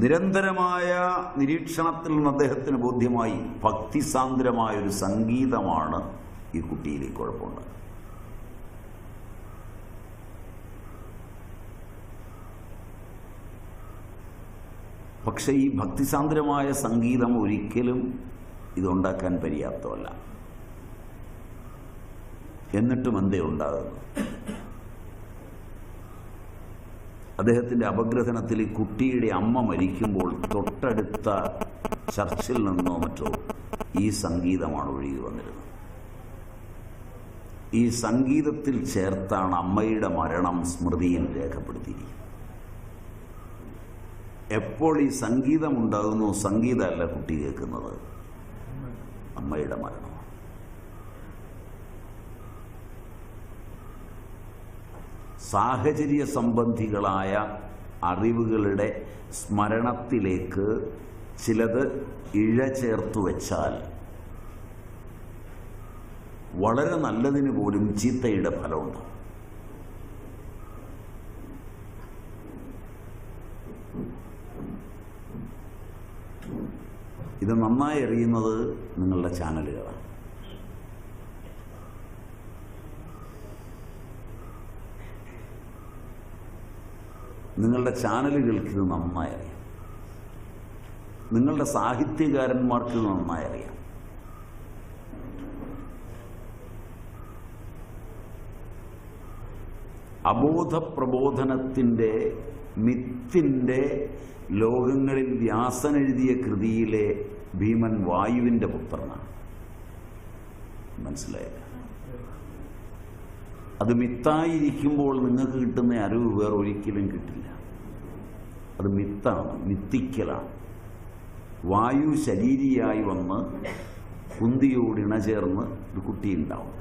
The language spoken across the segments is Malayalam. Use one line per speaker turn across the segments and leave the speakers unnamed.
നിരന്തരമായ നിരീക്ഷണത്തിൽ നിന്ന് അദ്ദേഹത്തിന് ബോധ്യമായി ഭക്തിസാന്ദ്രമായ ഒരു സംഗീതമാണ് ഈ കുട്ടിയിൽ ഈ കുഴപ്പമുണ്ട്. പക്ഷെ ഈ ഭക്തിസാന്ദ്രമായ സംഗീതം ഒരിക്കലും ഇതുണ്ടാക്കാൻ പര്യാപ്തമല്ല. എന്നിട്ടും എന്തേ ഉണ്ടാകുന്നു? അദ്ദേഹത്തിന്റെ അപഗ്രഥനത്തിൽ ഈ കുട്ടിയുടെ അമ്മ മരിക്കുമ്പോൾ തൊട്ടടുത്ത ചർച്ചിൽ നിന്നോ മറ്റോ ഈ സംഗീതമാണ് ഒഴുകി വന്നിരുന്നത്. ഈ സംഗീതത്തിൽ ചേർത്താണ് അമ്മയുടെ മരണം സ്മൃതിയിൽ രേഖപ്പെടുത്തിയിരിക്കുന്നത്. എപ്പോൾ ഈ സംഗീതമുണ്ടാകുന്നു സംഗീതമല്ല കുട്ടി കേൾക്കുന്നത്. അമ്മയുടെ മരണം. സാഹചര്യ സംബന്ധികളായ അറിവുകളുടെ സ്മരണത്തിലേക്ക് ചിലത് ഇഴ ചേർത്തു വെച്ചാൽ വളരെ നല്ലതിന് പോലും ചീത്തയുടെ ഫലമുണ്ട്. ഇത് നന്നായി അറിയുന്നത് നിങ്ങളുടെ ചാനലുകളാണ്. നിങ്ങളുടെ ചാനലുകൾക്ക് ഇത് നന്നായി അറിയാം. നിങ്ങളുടെ സാഹിത്യകാരന്മാർക്ക് ഇത് നന്നായി അറിയാം. അബോധ പ്രബോധനത്തിന്റെ മിത്തിന്റെ ലോകങ്ങളിൽ വ്യാസൻ എഴുതിയ കൃതിയിലെ ഭീമൻ വായുവിന്റെ പുത്രനാണ്. മനസ്സിലായില്ല? അത് മിത്തായിരിക്കുമ്പോൾ നിങ്ങൾക്ക് കിട്ടുന്ന അറിവ് വേറെ ഒരിക്കലും കിട്ടില്ല. അത് മിത്താണ് മിത്തിക്കലാണ്. വായു ശരീരിയായി വന്ന് കുന്തിയോട് ഇണചേർന്ന് ഒരു കുട്ടിയുണ്ടാവും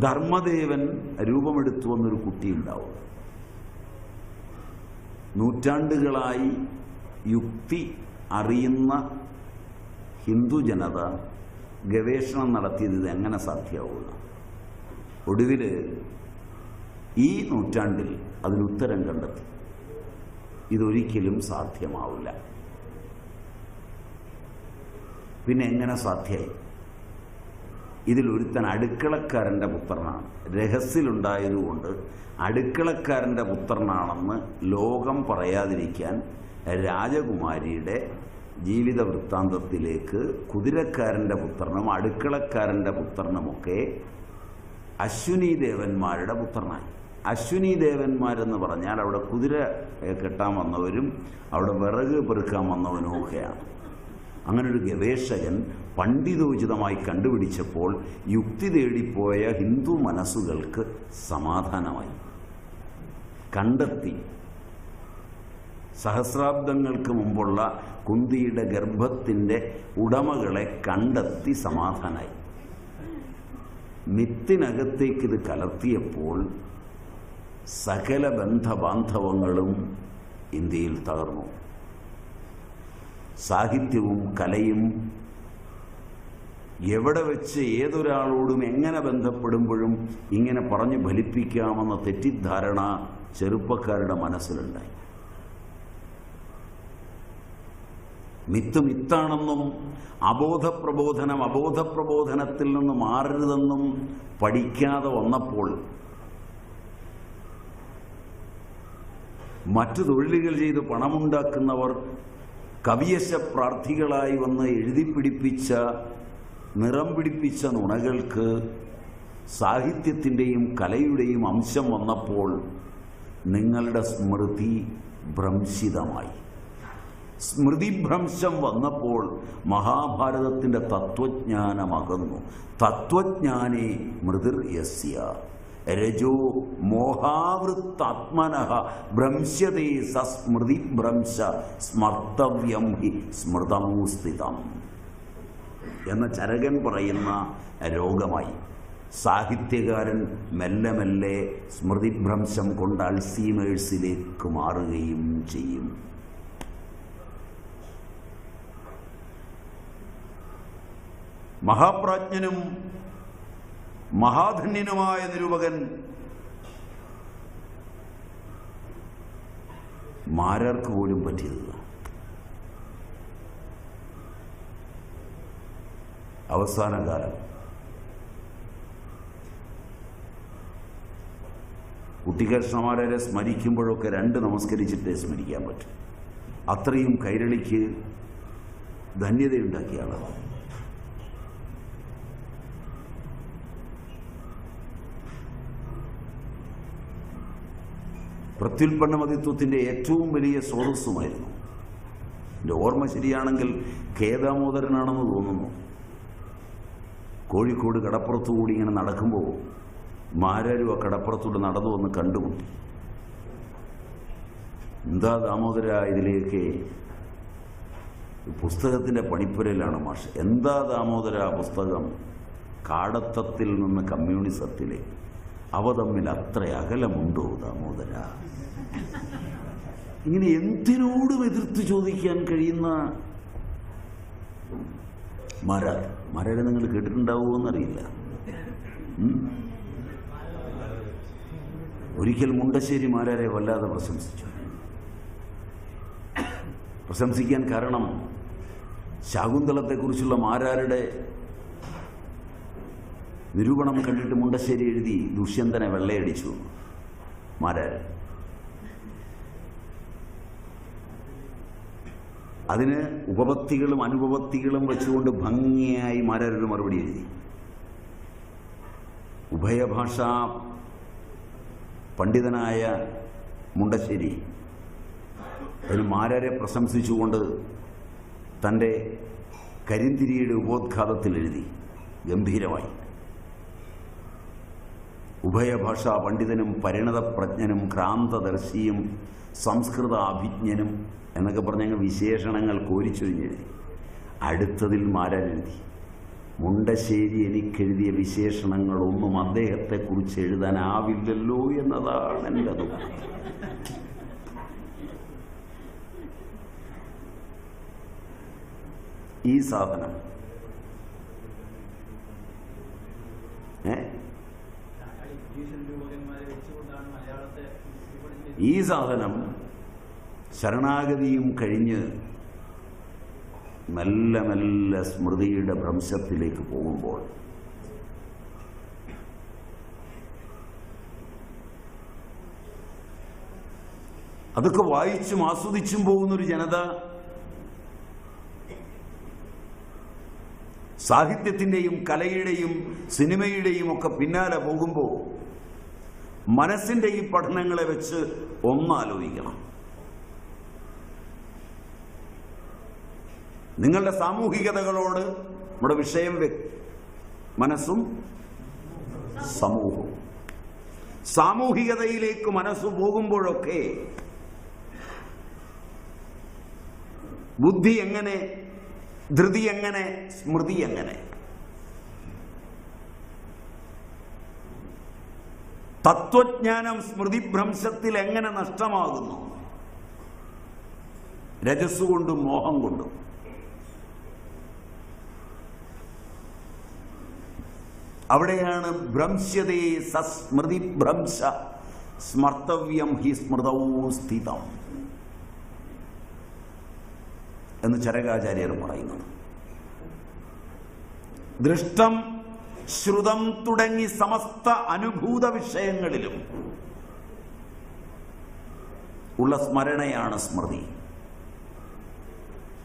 ധർമ്മദേവൻ രൂപമെടുത്തു വന്നൊരു കുട്ടിയുണ്ടാവും നൂറ്റാണ്ടുകളായി യുക്തി അറിയുന്ന ഹിന്ദു ജനത ഗവേഷണം നടത്തിയത് ഇത് എങ്ങനെ സാധ്യമാവുക ഒടുവിൽ ഈ നൂറ്റാണ്ടിൽ അതിനുത്തരം കണ്ടെത്തി. ഇതൊരിക്കലും സാധ്യമാവില്ല. പിന്നെ എങ്ങനെ സാധ്യമായി? ഇതിലൊരുത്തൻ അടുക്കളക്കാരന്റെ പുത്രനാണ്. രഹസ്യലുണ്ടായതുകൊണ്ട് അടുക്കളക്കാരന്റെ പുത്രനാണെന്ന് ലോകം പറയാതിരിക്കാൻ രാജകുമാരിയുടെ ജീവിത വൃത്താന്തത്തിലേക്ക് കുതിരക്കാരന്റെ പുത്രനും അടുക്കളക്കാരന്റെ പുത്രനുമൊക്കെ അശ്വിനി ദേവന്മാരുടെ പുത്രനായി. അശ്വിനി ദേവന്മാരെന്ന് പറഞ്ഞാൽ അവിടെ കുതിര കെട്ടാൻ വന്നവരും അവിടെ വിറക് പെറുക്കാൻ വന്നവനും ഒക്കെയാണ് അങ്ങനെ ഒരു ഗവേഷകൻ പണ്ഡിതോചിതമായി കണ്ടുപിടിച്ചപ്പോൾ യുക്തി തേടിപ്പോയ ഹിന്ദു മനസ്സുകൾക്ക് സമാധാനമായി. കണ്ടെത്തി. സഹസ്രാബ്ദങ്ങൾക്ക് മുമ്പുള്ള കുന്തിയുടെ ഗർഭത്തിന്റെ ഉടമകളെ കണ്ടെത്തി സമാധാനായി. മിത്തിനകത്തേക്ക് ഇത് കലർത്തിയപ്പോൾ സകല ബന്ധബാന്ധവങ്ങളും ഇന്ത്യയിൽ തകർന്നു. സാഹിത്യവും കലയും എവിടെ വെച്ച് ഏതൊരാളോടും എങ്ങനെ ബന്ധപ്പെടുമ്പോഴും ഇങ്ങനെ പറഞ്ഞു ഫലിപ്പിക്കാമെന്ന തെറ്റിദ്ധാരണ ചെറുപ്പക്കാരുടെ മനസ്സിലുണ്ടായി. മിത്ത് മിത്താണെന്നും അബോധപ്രബോധനം അബോധപ്രബോധനത്തിൽ നിന്ന് മാറരുതെന്നും പഠിക്കാതെ വന്നപ്പോൾ മറ്റു തൊഴിലുകൾ ചെയ്ത് പണമുണ്ടാക്കുന്നവർ കവിയശ പ്രാർത്ഥികളായി വന്ന് എഴുതി പിടിപ്പിച്ച നിറം പിടിപ്പിച്ച നുണകൾക്ക് സാഹിത്യത്തിന്റെയും കലയുടെയും അംശം വന്നപ്പോൾ നിങ്ങളുടെ സ്മൃതി ഭ്രംശിതമായി. സ്മൃതിഭ്രംശം വന്നപ്പോൾ മഹാഭാരതത്തിന്റെ തത്വജ്ഞാനമകന്നു. തത്വജ്ഞാനേ മൃതിർ യസ്യ. രജോ മോഹാവൃത്താത്മന ഭ്രംശ്യതേ സസ്മൃതി ഭ്രംശ സ്മർത്തവ്യം ഹി സ്മൃതമൂസ്ഥിതം എന്ന ചരകൻ പറയുന്ന രോഗമായി. സാഹിത്യകാരൻ മെല്ലെ മെല്ലെ സ്മൃതിഭ്രംശം കൊണ്ട് അൾസീമേഴ്സിലേക്ക് മാറുകയും ചെയ്യും. മഹാപ്രാജ്ഞനും മഹാധന്യനുമായ നിരൂപകൻ മാരാർക്ക് പോലും പറ്റിയത് അവസാന കാലം. കുട്ടികൃഷ്ണമാരെ സ്മരിക്കുമ്പോഴൊക്കെ രണ്ട് നമസ്കരിച്ചിട്ടേ സ്മരിക്കാൻ പറ്റും. അത്രയും കൈരളിക്ക് ധന്യതയുണ്ടാക്കിയ ആളാണ്. പ്രത്യുൽപ്പന്നമതിത്വത്തിന്റെ ഏറ്റവും വലിയ സ്രോതസ്സുമായിരുന്നു. എന്റെ ഓർമ്മ ശരിയാണെങ്കിൽ കേദാമോദരനാണെന്ന് തോന്നുന്നു. കോഴിക്കോട് കടപ്പുറത്തുകൂടി ഇങ്ങനെ നടക്കുമ്പോൾ മാരാരും ആ കടപ്പുറത്തൂടെ നടന്നു വന്ന് കണ്ടുമുട്ടി. എന്താ ദാമോദര ഇതിലേക്ക്? പുസ്തകത്തിന്റെ പണിപ്പുരയിലാണ് മാഷ്. എന്താ ദാമോദര പുസ്തകം? കാടത്തത്തിൽ നിന്ന് കമ്മ്യൂണിസത്തിലെ. അവ തമ്മിൽ അത്ര അകലമുണ്ടോ ദാമോദര? ഇങ്ങനെ എന്തിനോടും എതിർത്ത് ചോദിക്കാൻ കഴിയുന്ന മര. മരരെ നിങ്ങൾ കേട്ടിട്ടുണ്ടാവുമോ എന്നറിയില്ല ഒരിക്കൽ മുണ്ടശ്ശേരി മാരാരെ വല്ലാതെ പ്രശംസിച്ചു. പ്രശംസിക്കാൻ കാരണം ശാകുന്തളത്തെക്കുറിച്ചുള്ള മാരാരുടെ നിരൂപണം കണ്ടിട്ട് മുണ്ടശ്ശേരി എഴുതി ദുഷ്യന്തനെ വെള്ളയടിച്ചു മാരാര്. അതിന് ഉപപത്തികളും അനുപപത്തികളും വെച്ചുകൊണ്ട് ഭംഗിയായി മാരാരൊരു മറുപടി എഴുതി. ഉഭയഭാഷാ പണ്ഡിതനായ മുണ്ടശ്ശേരി അതിന് മാരരെ പ്രശംസിച്ചുകൊണ്ട് തന്റെ കരിന്തിരിയുടെ ഉപോദ്ഘാതത്തിൽ എഴുതി ഗംഭീരമായി. ഉഭയഭാഷാ പണ്ഡിതനും പരിണതപ്രജ്ഞനും ക്രാന്തദർശിയും സംസ്കൃത അഭിജ്ഞനും എന്നൊക്കെ പറഞ്ഞ വിശേഷണങ്ങൾ കോരിച്ചൊരിഞ്ഞെഴുതി അടുത്തതിൽ മാരാനെഴുതി. മുണ്ടശ്ശേരി എനിക്കെഴുതിയ വിശേഷണങ്ങളൊന്നും അദ്ദേഹത്തെക്കുറിച്ച് എഴുതാനാവില്ലല്ലോ എന്നതാണ് എന്റെ ദുഃഖം ഈ സാധനം ഈ സാധനം ശരണാഗതിയും കഴിഞ്ഞ് മെല്ലെ മെല്ലെ സ്മൃതിയുടെ ഭ്രംശത്തിലേക്ക് പോകുമ്പോൾ അതൊക്കെ വായിച്ചും ആസ്വദിച്ചും പോകുന്നൊരു ജനത സാഹിത്യത്തിന്റെയും കലയുടെയും സിനിമയുടെയും ഒക്കെ പിന്നാലെ പോകുമ്പോൾ മനസ്സിന്റെ ഈ പഠനങ്ങളെ വെച്ച് ഒന്നാലോചിക്കണം. നിങ്ങളുടെ സാമൂഹികതകളോട് നമ്മുടെ വിഷയം മനസ്സും സമൂഹവും. സാമൂഹികതയിലേക്ക് മനസ്സ് പോകുമ്പോഴൊക്കെ ബുദ്ധി എങ്ങനെ ധൃതി എങ്ങനെ സ്മൃതി എങ്ങനെ? തത്വജ്ഞാനം സ്മൃതിഭ്രംശത്തിൽ എങ്ങനെ നഷ്ടമാകുന്നു? രജസ് കൊണ്ടും മോഹം കൊണ്ടും. അവിടെയാണ് ഭ്രംശ്യതേ സസ്മൃതി ഭ്രംശ സ്മർത്തവ്യം ഹി സ്മൃതൗ സ്ഥിതം എന്ന് ചരകാചാര്യർ പറയുന്നത് ദൃഷ്ടം ശ്രുതം തുടങ്ങി സമസ്ത അനുഭൂത വിഷയങ്ങളിലും ഉള്ള സ്മരണയാണ് സ്മൃതി.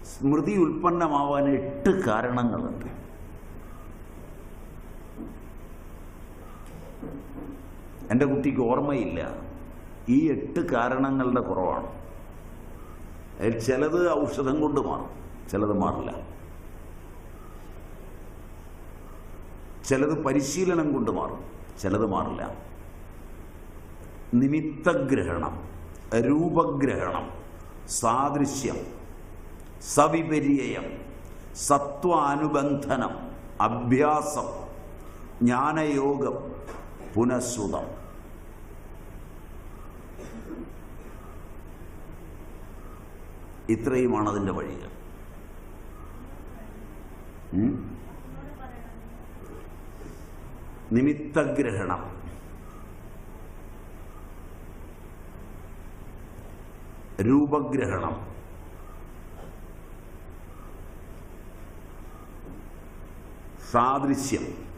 സ്മൃതി ഉൽപ്പന്നമാവാൻ എട്ട് കാരണങ്ങളുണ്ട്. എന്റെ കുട്ടിക്ക് ഓർമ്മയില്ല. ഈ എട്ട് കാരണങ്ങളുടെ കുറവാണ്. ചിലത് ഔഷധം കൊണ്ട് മാറും ചിലത് മാറില്ല. ചിലത് പരിശീലനം കൊണ്ട് മാറും ചിലത് മാറില്ല. നിമിത്തഗ്രഹണം രൂപഗ്രഹണം സാദൃശ്യം സവിപര്യം സത്വാനുബന്ധനം അഭ്യാസം ജ്ഞാനയോഗം പുനഃസുതം ഇത്രയുമാണ് അതിന്റെ വഴികൾ. നിമിത്തഗ്രഹണം. രൂപഗ്രഹണം. സാദൃശ്യം.